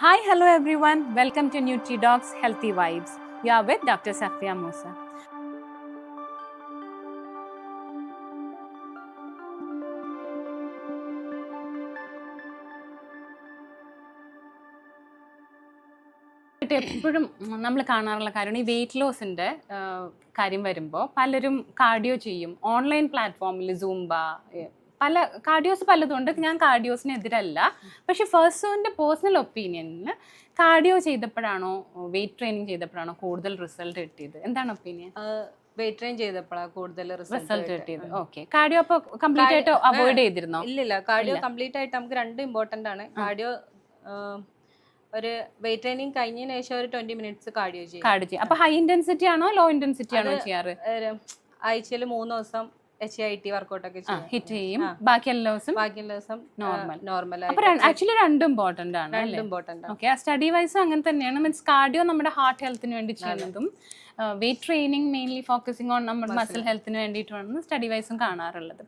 Hi, hello everyone. Welcome to NutriDocs Healthy Vibes. You are with Dr. Safia Musa. എപ്പോഴും നമ്മൾ കാണാറുള്ള കാര്യമാണ് ഈ വെയിറ്റ് ലോസിന്റെ കാര്യം വരുമ്പോൾ പലരും കാർഡിയോ ചെയ്യും ഓൺലൈൻ പ്ലാറ്റ്ഫോമിൽ സൂംബ പല കാർഡിയോസ് പലതും ഉണ്ട് ഞാൻ കാർഡിയോസിനെതിരല്ല പക്ഷെ ഫേഴ്സോന്റെ പേഴ്സണൽ ഒപ്പീനിയനിൽ കാർഡിയോ ചെയ്തപ്പോഴാണോ വെയിറ്റ് ട്രെയിനിങ് ചെയ്തപ്പോഴാണോ കൂടുതൽ റിസൾട്ട് കിട്ടിയത്? എന്താണ് ഒപ്പീനിയൻ വെയിറ്റ് ട്രെയിൻ ചെയ്തപ്പോഴാണ് കൂടുതൽ റിസൾട്ട് കിട്ടിയത്. ഓക്കെ കാർഡിയോ അപ്പോൾ കംപ്ലീറ്റ് ആയിട്ട് അവോയ്ഡ് ചെയ്തിരുന്നോ? ഇല്ലില്ല. കാർഡിയോ കംപ്ലീറ്റ് ആയിട്ട് നമുക്ക് രണ്ട് ഇമ്പോർട്ടന്റ് ആണ്. കാർഡിയോ ഒരു വെയിറ്റ് ട്രെയിനിങ് കഴിഞ്ഞതിന് ശേഷം ഒരു ട്വന്റി മിനിറ്റ്സ് കാർഡിയോ ചെയ്യും. കാർഡിയോ ചെയ്യും. അപ്പോൾ ഹൈ ഇന്റൻസിറ്റി ആണോ ലോ ഇന്റൻസിറ്റി ആണോ ചെയ്യാറ്? ആഴ്ചയിൽ മൂന്ന് ദിവസം എച്ച് ഐ ടി വർക്കൗട്ട് ഒക്കെ ചെയ്യും ഹിറ്റ് ചെയ്യും. ബാക്കി എല്ലാ ദിവസം ബാക്കിയുള്ള ദിവസം നോർമൽ നോർമൽ ആക്ച്വലി രണ്ടും ഇമ്പോർട്ടന്റ് ആണ് രണ്ടും ഇമ്പോർട്ടന്റ് ഓക്കെ സ്റ്റഡി വൈസും അങ്ങനെ തന്നെയാണ്. മീൻസ് കാർഡിയോ നമ്മുടെ ഹാർട്ട് ഹെൽത്തിന് വേണ്ടി ചെയ്യുന്നതും weight training mainly focusing on നമ്മുടെ മസിൽ ഹെൽത്തിന് വേണ്ടിയിട്ടാണ് സ്റ്റഡി വൈസും കാണാറുള്ളത്.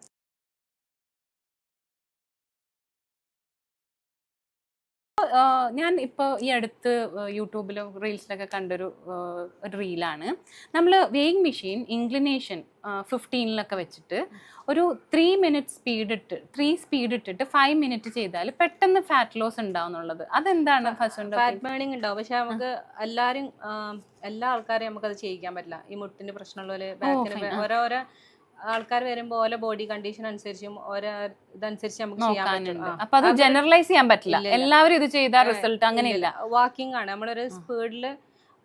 ഞാൻ ഇപ്പോൾ ഈ അടുത്ത് യൂട്യൂബിലും റീൽസിലൊക്കെ കണ്ടൊരു ഒരു റീലാണ്. നമ്മൾ വെയിങ് മെഷീൻ ഇൻക്ലിനേഷൻ ഫിഫ്റ്റീനിലൊക്കെ വെച്ചിട്ട് ഒരു ത്രീ മിനിറ്റ് സ്പീഡ് ഇട്ട് ത്രീ സ്പീഡ് ഇട്ടിട്ട് ഫൈവ് മിനിറ്റ് ചെയ്താൽ പെട്ടെന്ന് ഫാറ്റ് ലോസ് ഉണ്ടാവുന്നുള്ളത് അതെന്താണ് ഫസ്റ്റ് ഫാറ്റ് ബേണിംഗ് ഉണ്ടാവും. പക്ഷെ നമുക്ക് എല്ലാവരും എല്ലാ ആൾക്കാരെയും നമുക്കത് ചെയ്യിക്കാൻ പറ്റില്ല. ഈ മുട്ടിന് പ്രശ്നമുള്ള ഓരോരോ ആൾക്കാർ വരുമ്പോൾ ഓരോ ബോഡി കണ്ടീഷൻ അനുസരിച്ചും ഓരോ ഇതനുസരിച്ച് നമുക്ക് ചെയ്യാൻ പറ്റും. അപ്പൊ അത് ജനറലൈസ് ചെയ്യാൻ പറ്റില്ല. എല്ലാവരും ഇത് ചെയ്താൽ റിസൾട്ട് അങ്ങനെയില്ല. വാക്കിംഗ് ആണ്. നമ്മളൊരു സ്പീഡിൽ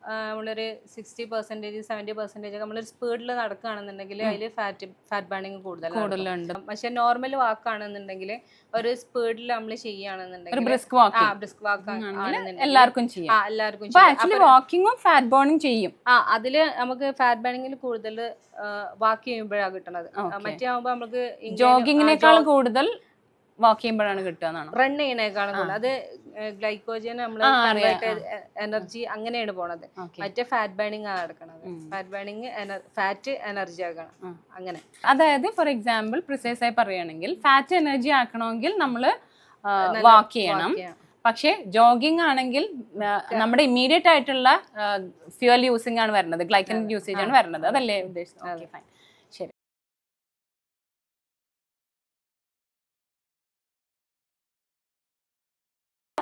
നമ്മളൊരു സിക്സ്റ്റി പെർസെന്റേജ് സെവന്റി പെർസെന്റേജ് ഒക്കെ നമ്മളൊരു സ്പീഡിൽ നടക്കുകയാണെന്നുണ്ടെങ്കിൽ അതിൽ ഫാറ്റ് ഫാറ്റ് ബേണിങ് കൂടുതലുണ്ട്. പക്ഷെ നോർമൽ വാക്കാണെന്നുണ്ടെങ്കിൽ ഒരു സ്പീഡിൽ നമ്മൾ ചെയ്യുകയാണെന്നുണ്ടെങ്കിൽ ബ്രിസ്ക് വാക്ക് എല്ലാവർക്കും ചെയ്യാം. ആ എല്ലാവർക്കും. ആക്ച്വലി വാക്കിങ്ങും ഫാറ്റ് ചെയ്യും. ആ അതിൽ നമുക്ക് ഫാറ്റ് ബേണിങ്ങിൽ കൂടുതൽ വാക്ക് ചെയ്യുമ്പോഴാണ് Okay. മറ്റേ ആകുമ്പോൾ നമുക്ക് ജോഗിങ്ങിനേക്കാൾ കൂടുതൽ വാക്ക് ചെയ്യുമ്പോഴാണ് കിട്ടുക റൺ ചെയ്യണേക്കാളും കൂടുതൽ. അത് ഗ്ലൈക്കോജൻ നമ്മൾ. എനർജി അങ്ങനെയാണ് പോണത്. മറ്റേ ഫാറ്റ് ബേണിംഗ് ആണ് നടക്കണത്. ഫാറ്റ് ബേണിംഗ് ഫാറ്റ് എനർജി ആക്കണം. അങ്ങനെ. അതായത് ഫോർ എക്സാമ്പിൾ പ്രിസൈസ് ആയി പറയുകയാണെങ്കിൽ ഫാറ്റ് എനർജി ആക്കണമെങ്കിൽ നമ്മൾ വാക്ക് ചെയ്യണം. ചെയ്യാം. പക്ഷേ ജോഗിങ് ആണെങ്കിൽ നമ്മുടെ ഇമ്മീഡിയറ്റ് ആയിട്ടുള്ള ഫ്യൂൽ യൂസിംഗ് ആണ് വരുന്നത്. ഗ്ലൈക്കൻ യൂസേജ് ആണ് വരുന്നത്. അതല്ലേ ഉദ്ദേശിച്ചത്? ഫൈൻ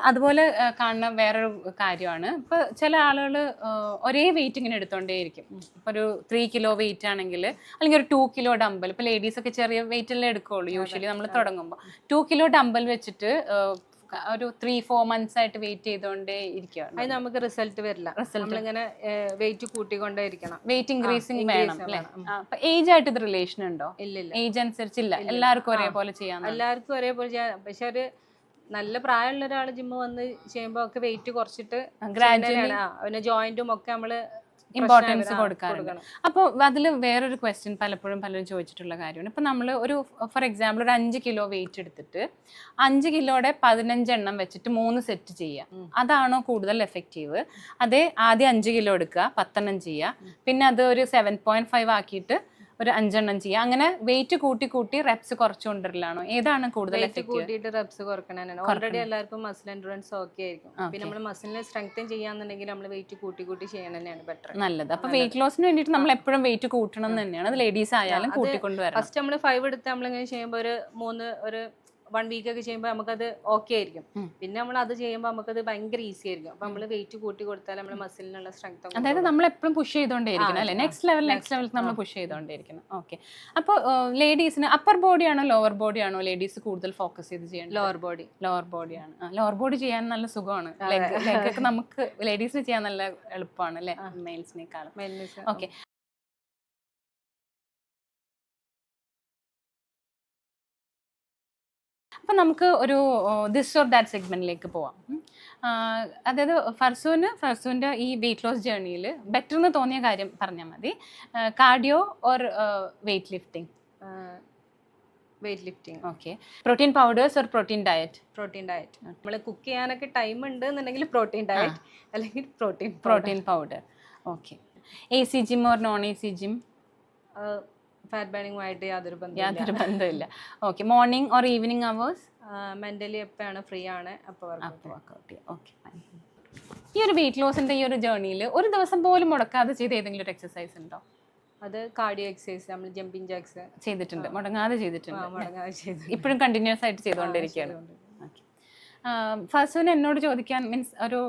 അതുപോലെ കാണുന്ന വേറൊരു കാര്യമാണ്. ഇപ്പൊ ചില ആളുകൾ ഒരേ വെയിറ്റ് ഇങ്ങനെ എടുത്തോണ്ടേയിരിക്കും. ഇപ്പൊ ഒരു ത്രീ കിലോ വെയിറ്റ് ആണെങ്കിൽ അല്ലെങ്കിൽ ഒരു ടു കിലോ ഡമ്പൽ ഇപ്പൊ ലേഡീസ് ഒക്കെ ചെറിയ വെയിറ്റ് അല്ലേ എടുക്കുള്ളൂ യൂഷ്വലി നമ്മൾ തുടങ്ങുമ്പോൾ ടു കിലോ ഡമ്പൽ വെച്ചിട്ട് ഒരു ത്രീ ഫോർ മന്ത്സ് ആയിട്ട് വെയിറ്റ് ചെയ്തോണ്ടേ ഇരിക്കുകയാണ് അത് നമുക്ക് റിസൾട്ട് വരില്ല. റിസൾട്ട് ഇങ്ങനെ വെയിറ്റ് കൂട്ടിക്കൊണ്ടേ ഇരിക്കണം വെയിറ്റ് ഇൻക്രീസിങ് വേണം അല്ലേ. അപ്പൊ ഏജ് ആയിട്ട് ഇത് റിലേഷൻ ഉണ്ടോ? ഇല്ല ഏജ് അനുസരിച്ചില്ല. എല്ലാവർക്കും ഒരേപോലെ ചെയ്യാൻ എല്ലാവർക്കും ഒരേപോലെ ചെയ്യാം. പക്ഷെ ഒരു നല്ല പ്രായമുള്ള ഒരാൾ ജിമ്മ് വന്ന് ചെയ്യുമ്പോൾ ഒക്കെ വെയിറ്റ് കുറച്ചിട്ട്. ആ, പിന്നെ ജോയിന്റും ഒക്കെ നമ്മൾ ഇമ്പോർട്ടൻസ് കൊടുക്കാറുണ്ട്. അപ്പോൾ അതിൽ വേറൊരു ക്വസ്റ്റ്യൻ പലപ്പോഴും പലരും ചോദിച്ചിട്ടുള്ള കാര്യമാണ്. ഇപ്പം നമ്മൾ ഒരു ഫോർ എക്സാമ്പിൾ ഒരു അഞ്ച് കിലോ വെയിറ്റ് എടുത്തിട്ട് അഞ്ച് കിലോയുടെ പതിനഞ്ചെണ്ണം വെച്ചിട്ട് മൂന്ന് സെറ്റ് ചെയ്യുക അതാണോ കൂടുതൽ എഫക്റ്റീവ് അതേ ആദ്യം അഞ്ച് കിലോ എടുക്കുക പത്തെണ്ണം ചെയ്യുക പിന്നെ അത് ഒരു സെവൻ പോയിന്റ് ഫൈവ് ആക്കിയിട്ട് ഒരു അഞ്ചെണ്ണം ചെയ്യുക അങ്ങനെ വെയിറ്റ് കൂട്ടി കൂട്ടി റെപ്സ് കുറച്ച് കൊണ്ടുവരലാണോ. ഏതാണ് കൂടുതൽ കൂട്ടിയിട്ട് റെപ്സ് കുറക്കണതാണ് ഓൾറെഡി എല്ലാവർക്കും മസിൽ എൻഡുറൻസ് ഓക്കെ ആയിരിക്കും. പിന്നെ നമ്മൾ മസിലിനെ സ്ട്രെങ്തൻ ചെയ്യാന്നുണ്ടെങ്കിൽ നമ്മൾ വെയിറ്റ് കൂട്ടി കൂട്ടി ചെയ്യണം തന്നെയാണ് ബെറ്റർ നല്ലത്. അപ്പൊ വെയിറ്റ് ലോസിന് വേണ്ടിയിട്ട് നമ്മൾ എപ്പോഴും വെയിറ്റ് കൂട്ടണം തന്നെയാണ്. അത് ലേഡീസ് ആയാലും കൂട്ടിക്കൊണ്ടുവരാം ഫസ്റ്റ് നമ്മൾ ഫൈവ് എടുത്ത് നമ്മളിങ്ങനെ ചെയ്യുമ്പോൾ ഒരു മൂന്ന് ഒരു വൺ വീക്ക് ഒക്കെ ചെയ്യുമ്പോൾ നമുക്കത് ഓക്കെ ആയിരിക്കും. പിന്നെ നമ്മൾ അത് ചെയ്യുമ്പോൾ നമുക്കത് ഭയങ്കര ഈസി ആയിരിക്കും. അപ്പൊ നമ്മൾ വെയിറ്റ് കൂട്ടി കൊടുത്താൽ നമ്മുടെ മസിലിനുള്ള സ്ട്രെങ്ത് അതായത് നമ്മൾ എപ്പോഴും പുഷ് ചെയ്തുകൊണ്ടേയിരിക്കണം അല്ലേ? നെക്സ്റ്റ് ലെവൽ നെക്സ്റ്റ് ലെവൽ നമ്മൾ പുഷ് ചെയ്തോണ്ടിരിക്കണം ഓക്കെ അപ്പോൾ ലേഡീസിന് അപ്പർ ബോഡി ആണോ ലോവർ ബോഡി ആണോ ലേഡീസ് കൂടുതൽ ഫോക്കസ് ചെയ്ത് ചെയ്യണം ലോവർ ബോഡി ലോവർ ബോഡിയാണ് ലോവർ ബോഡി ചെയ്യാൻ നല്ല സുഖമാണ്. ലെഗ് ലെഗ് ഒക്കെ നമുക്ക് ലേഡീസിന് ചെയ്യാൻ നല്ല എളുപ്പമാണ് അല്ലേ? മെയിൽസിനേക്കാളും ഓക്കെ അപ്പം നമുക്ക് ഒരു ദിസ് ഓർ ദാറ്റ് സെഗ്മെന്റിലേക്ക് പോവാം. അതായത് ഫർസൂന് ഫർസൂന്റെ ഈ വെയിറ്റ് ലോസ് ജേർണിയിൽ ബെറ്റർ എന്ന് തോന്നിയ കാര്യം പറഞ്ഞാൽ മതി. Cardio or weight lifting weight lifting okay protein powders or protein diet protein diet നമ്മൾ കുക്ക് ചെയ്യാനൊക്കെ ടൈം ഉണ്ട് എന്നുണ്ടെങ്കിൽ പ്രോട്ടീൻ ഡയറ്റ് അല്ലെങ്കിൽ protein protein powder okay A C gym or non A C gym fat ബേണിംഗുമായിട്ട് യാതൊരു യാതൊരു ബന്ധമില്ല okay morning or evening hours mentally എപ്പോഴാണ് free ആണ് അപ്പോൾ അപ്പോൾ വർക്കൗട്ട് ചെയ്യാം. ഓക്കെ ഈ ഒരു വെയിറ്റ് ലോസിന്റെ ഈ ഒരു ജേർണിയിൽ ഒരു ദിവസം പോലും മുടക്കാതെ ചെയ്ത ഏതെങ്കിലും ഒരു എക്സസൈസ് ഉണ്ടോ? അത് കാർഡിയോ എക്സസൈസ് നമ്മൾ ജമ്പിങ് ജാക്സ് ചെയ്തിട്ടുണ്ട്. മുടങ്ങാതെ ചെയ്തിട്ടുണ്ട്. മടങ്ങാതെ ചെയ്തു ഇപ്പോഴും കണ്ടിന്യൂസ് ആയിട്ട് ചെയ്തുകൊണ്ടിരിക്കുകയാണ്. ഫസ്റ്റ് എന്നോട് ചോദിക്കാൻ മീൻസ് ഒരു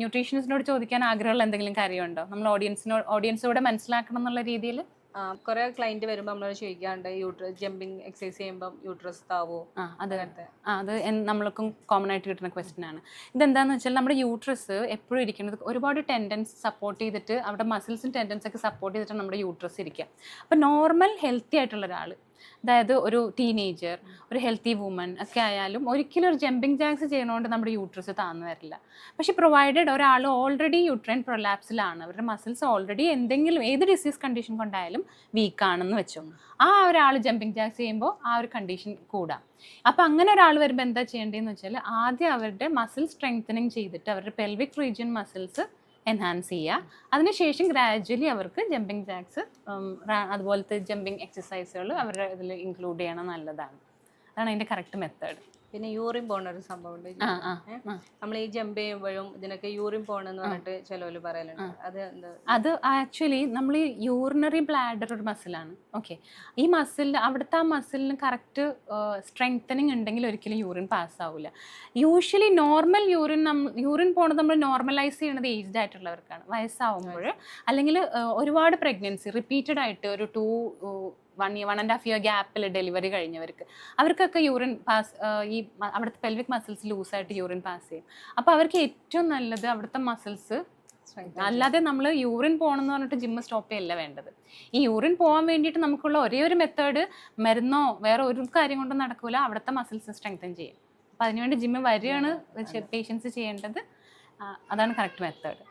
ന്യൂട്രീഷനിസ്റ്റിനോട് ചോദിക്കാൻ ആഗ്രഹമുള്ള എന്തെങ്കിലും കാര്യമുണ്ടോ? നമ്മൾ ഓഡിയൻസിനോട് ഓഡിയൻസിലൂടെ മനസ്സിലാക്കണം എന്നുള്ള രീതിയിൽ കുറെ ക്ലയന്റ് വരുമ്പോൾ നമ്മളോട് ചോദിക്കാണ്ട് യൂട്രസ് ജമ്പിങ് എക്സസൈസ് ചെയ്യുമ്പോൾ യൂട്രസ് താവോ? ആ അത് നമ്മൾക്കും കോമൺ ആയിട്ട് കിട്ടുന്ന ക്വസ്റ്റ്യൻ ആണ്. ഇതെന്താന്ന് വെച്ചാൽ നമ്മുടെ യൂട്രസ് എപ്പോഴും ഇരിക്കുന്നത് ഒരുപാട് ടെൻഡൻസ് സപ്പോർട്ട് ചെയ്തിട്ട് അവിടെ മസിൽസും ടെൻഡൻസ് ഒക്കെ സപ്പോർട്ട് ചെയ്തിട്ട് നമ്മുടെ യൂട്രസ് ഇരിക്കുക. അപ്പം നോർമൽ ഹെൽത്തി ആയിട്ടുള്ള ഒരാൾ അതായത് ഒരു ടീനേജർ ഒരു ഹെൽത്തി വുമൺ ഒക്കെ ആയാലും ഒരിക്കലും ഒരു ജമ്പിങ് ജാക്സ് ചെയ്യണോണ്ട് നമ്മുടെ യൂട്രസ് താന്നു വരില്ല. പക്ഷേ പ്രൊവൈഡഡ് ഒരാൾ ഓൾറെഡി യൂട്രൈൻ പ്രൊലാപ്സിലാണ്. അവരുടെ മസിൽസ് ഓൾറെഡി എന്തെങ്കിലും ഏത് ഡിസീസ് കണ്ടീഷൻ കൊണ്ടായാലും വീക്കാണെന്ന് വെച്ചു ആ ഒരാൾ ജമ്പിങ് ജാക്സ് ചെയ്യുമ്പോൾ ആ ഒരു കണ്ടീഷൻ കൂടാം. അപ്പം അങ്ങനെ ഒരാൾ വരുമ്പോൾ എന്താ ചെയ്യേണ്ടതെന്ന് വെച്ചാൽ ആദ്യം അവരുടെ മസിൽ സ്ട്രെങ്തനിങ് ചെയ്തിട്ട് അവരുടെ പെൽവിക് റീജിയൻ മസിൽസ് എൻഹാൻസ് ചെയ്യുക. അതിനുശേഷം ഗ്രാജ്വലി അവർക്ക് ജമ്പിങ് ജാക്സ് അതുപോലത്തെ ജമ്പിങ് എക്സസൈസുകൾ അവരുടെ ഇതിൽ ഇൻക്ലൂഡ് ചെയ്യണം നല്ലതാണ്. അതാണ് അതിന്റെ കറക്റ്റ് മെത്തേഡ് പിന്നെ യൂറിൻ പോണ ഒരു സംഭവം ഉണ്ട്. നമ്മൾ ഈ ജമ്പ് ചെയ്യുമ്പോഴും ഇതിനൊക്കെ യൂറിൻ പോണെന്ന് പറഞ്ഞിട്ട് ചിലവര് പറയലുണ്ട്. അത് അത് ആക്ച്വലി നമ്മൾ ഈ യൂറിനറി ബ്ലാഡർ ഒരു മസിലാണ് ഓക്കെ ഈ മസിൽ അവിടുത്തെ ആ മസിലിന് കറക്റ്റ് സ്ട്രെങ്തനിങ് ഉണ്ടെങ്കിൽ ഒരിക്കലും യൂറിൻ പാസ് ആവില്ല യൂഷ്വലി നോർമൽ യൂറിൻ നമ്മൾ യൂറിൻ പോണത് നമ്മൾ നോർമലൈസ് ചെയ്യുന്നത് ഏജ്ഡ് ആയിട്ടുള്ളവർക്കാണ്. വയസ്സാവുമ്പോൾ അല്ലെങ്കിൽ ഒരുപാട് പ്രഗ്നൻസി റിപ്പീറ്റഡ് ആയിട്ട് ഒരു two one year one and half year ഗ്യാപ്പിൽ ഡെലിവറി കഴിഞ്ഞവർക്ക്. അവർക്കൊക്കെ യൂറിൻ പാസ് ഈ അവിടുത്തെ പെൽവിക് മസിൽസ് ലൂസായിട്ട് യൂറിൻ പാസ് ചെയ്യും. അപ്പോൾ അവർക്ക് ഏറ്റവും നല്ലത് അവിടുത്തെ മസിൽസ് അല്ലാതെ നമ്മൾ യൂറിൻ പോകണം എന്ന് പറഞ്ഞിട്ട് ജിമ്മ് സ്റ്റോപ്പ് ചെയ്യല്ല വേണ്ടത്. ഈ യൂറിൻ പോകാൻ വേണ്ടിയിട്ട് നമുക്കുള്ള ഒരേ ഒരു മെത്തേഡ് മരുന്നോ വേറെ ഒരു കാര്യം കൊണ്ടും നടക്കില്ല അവിടുത്തെ മസിൽസ് സ്ട്രെങ്തൻ ചെയ്യും. അപ്പം അതിനുവേണ്ടി ജിമ്മ് വരികയാണ് പേഷ്യൻസ് ചെയ്യേണ്ടത്. അതാണ് കറക്റ്റ് മെത്തേഡ്